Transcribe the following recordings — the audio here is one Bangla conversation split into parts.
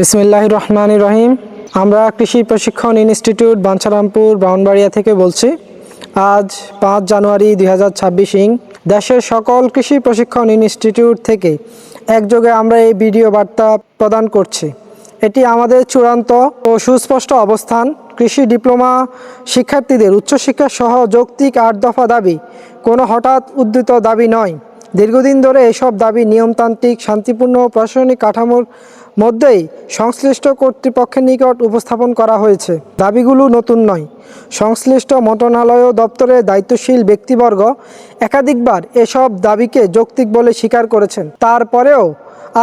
বিসমিল্লাহ রহমান রহিম। আমরা কৃষি প্রশিক্ষণ ইনস্টিটিউট বাঞ্ছারামপুর ব্রাউনবাড়িয়া থেকে বলছি, আজ পাঁচ জানুয়ারি দুই হাজার ছাব্বিশ ইং। দেশের সকল কৃষি প্রশিক্ষণ ইনস্টিটিউট থেকে একযোগে আমরা এই ভিডিও বার্তা প্রদান করছি। এটি আমাদের চূড়ান্ত ও সুস্পষ্ট অবস্থান। কৃষি ডিপ্লোমা শিক্ষার্থীদের উচ্চশিক্ষা সহ যৌক্তিক আট দফা দাবি। কোনো হঠাৎ উদ্ধৃত দাবি নয়। দীর্ঘদিন ধরে এসব দাবি নিয়মতান্ত্রিক, শান্তিপূর্ণ প্রশাসনিক কাঠামোর মধ্যেই সংশ্লিষ্ট কর্তৃপক্ষের নিকট উপস্থাপন করা হয়েছে। দাবিগুলো নতুন নয়। সংশ্লিষ্ট মন্ত্রণালয় দপ্তরের দায়িত্বশীল ব্যক্তিবর্গ একাধিকবার এসব দাবিকে যৌক্তিক বলে স্বীকার করেছেন। তারপরেও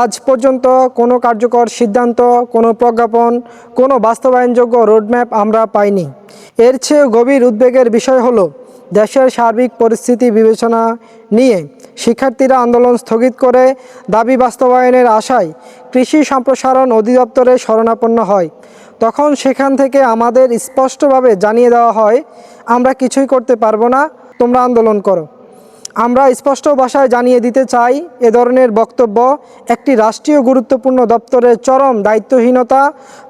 আজ পর্যন্ত কোনো কার্যকর সিদ্ধান্ত, কোনো প্রজ্ঞাপন, কোনো বাস্তবায়নযোগ্য রোডম্যাপ আমরা পাইনি। এর চেয়ে গভীর উদ্বেগের বিষয় হলো দেশের সার্বিক পরিস্থিতি বিবেচনা নিয়ে শিক্ষার্থীরা আন্দোলন স্থগিত করে দাবি বাস্তবায়নের আশায় কৃষি সম্প্রসারণ অধিদপ্তরে শরণাপন্ন হয়। তখন সেখান থেকে আমাদের স্পষ্টভাবে জানিয়ে দেওয়া হয়, আমরা কিছুই করতে পারব না, তোমরা আন্দোলন করো। আমরা স্পষ্ট ভাষায় জানিয়ে দিতে চাই, এ ধরনের বক্তব্য একটি রাষ্ট্রীয় গুরুত্বপূর্ণ দপ্তরের চরম দায়িত্বহীনতা,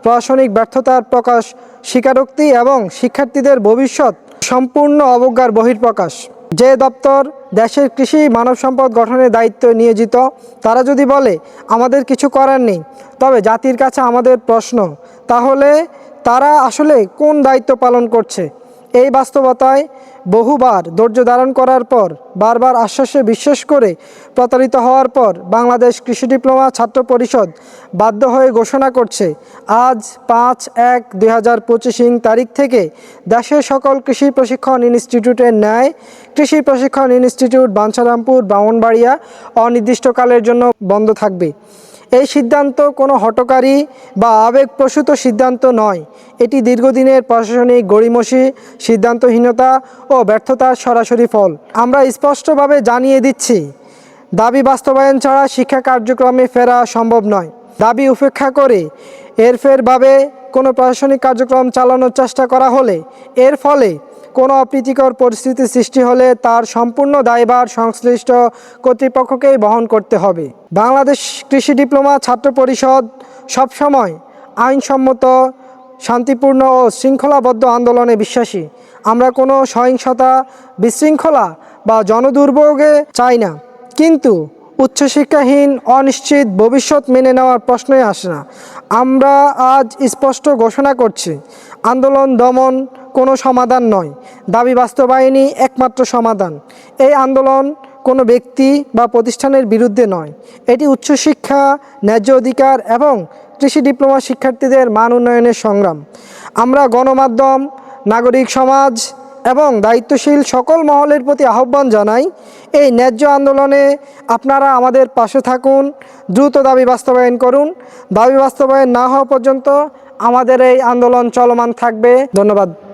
প্রশাসনিক ব্যর্থতার প্রকাশ স্বীকারোক্তি এবং শিক্ষার্থীদের ভবিষ্যৎ সম্পূর্ণ অবজ্ঞার বহির্প্রকাশ যে দপ্তর দেশের কৃষি মানব সম্পদ গঠনের দায়িত্ব নিয়োজিত, তারা যদি বলে, আমাদের কিছু করার নেই, তবে জাতির কাছে আমাদের প্রশ্ন, তাহলে তারা আসলে কোন দায়িত্ব পালন করছে? এই বাস্তবতায় বহুবার ধৈর্য ধারণ করার পর, বারবার আশ্বাসে বিশ্বাস করে প্রতারিত হওয়ার পর বাংলাদেশ কৃষি ডিপ্লোমা ছাত্র পরিষদ বাধ্য হয়ে ঘোষণা করছে, আজ পাঁচ এক দুই হাজার পঁচিশিং তারিখ থেকে দেশের সকল কৃষি প্রশিক্ষণ ইনস্টিটিউটের ন্যায় কৃষি প্রশিক্ষণ ইনস্টিটিউট বাঞ্ছারামপুর ব্রাহ্মণবাড়িয়া অনির্দিষ্টকালের জন্য বন্ধ থাকবে। সিদ্ধান্ত কোনো হটকারী বা আবেগপ্রসূত সিদ্ধান্ত নয়। এটি দীর্ঘদিনের প্রশাসনিক গড়িমসি, সিদ্ধান্তহীনতা ও ব্যর্থতার সরাসরি ফল। আমরা স্পষ্টভাবে জানিয়ে দিচ্ছি, দাবি বাস্তবায়ন ছাড়া শিক্ষা কার্যক্রমে ফেরা সম্ভব নয়। দাবি উপেক্ষা করে এরফেরভাবে কোনো প্রশাসনিক কার্যক্রম চালানোর চেষ্টা করা হলে এর ফলে কোনো অপ্রীতিকর পরিস্থিতি সৃষ্টি হলে তার সম্পূর্ণ দায়ভার সংশ্লিষ্ট কর্তৃপক্ষকেই বহন করতে হবে। বাংলাদেশ কৃষি ডিপ্লোমা ছাত্র পরিষদ সবসময় আইনসম্মত, শান্তিপূর্ণ ও শৃঙ্খলাবদ্ধ আন্দোলনে বিশ্বাসী। আমরা কোনো সহিংসতা, বিশৃঙ্খলা বা জনদুর্ভোগে চাই না। কিন্তু উচ্চশিক্ষাহীন, অনিশ্চিত ভবিষ্যৎ মেনে নেওয়ার প্রশ্নই আসে না। আমরা আজ স্পষ্ট ঘোষণা করছি, আন্দোলন দমন কোনো সমাধান নয়। দাবি বাস্তবায়নই একমাত্র সমাধান। এই আন্দোলন কোনো ব্যক্তি বা প্রতিষ্ঠানের বিরুদ্ধে নয়। এটি উচ্চশিক্ষা, ন্যায্য অধিকার এবং কৃষি ডিপ্লোমা শিক্ষার্থীদের মান উন্নয়নের সংগ্রাম। আমরা গণমাধ্যম, নাগরিক সমাজ এবং দায়িত্বশীল সকল মহলের প্রতি আহ্বান জানাই, এই ন্যায্য আন্দোলনে আপনারা আমাদের পাশে থাকুন, দ্রুত দাবি বাস্তবায়ন করুন। দাবি বাস্তবায়ন না হওয়া পর্যন্ত আমাদের এই আন্দোলন চলমান থাকবে। ধন্যবাদ।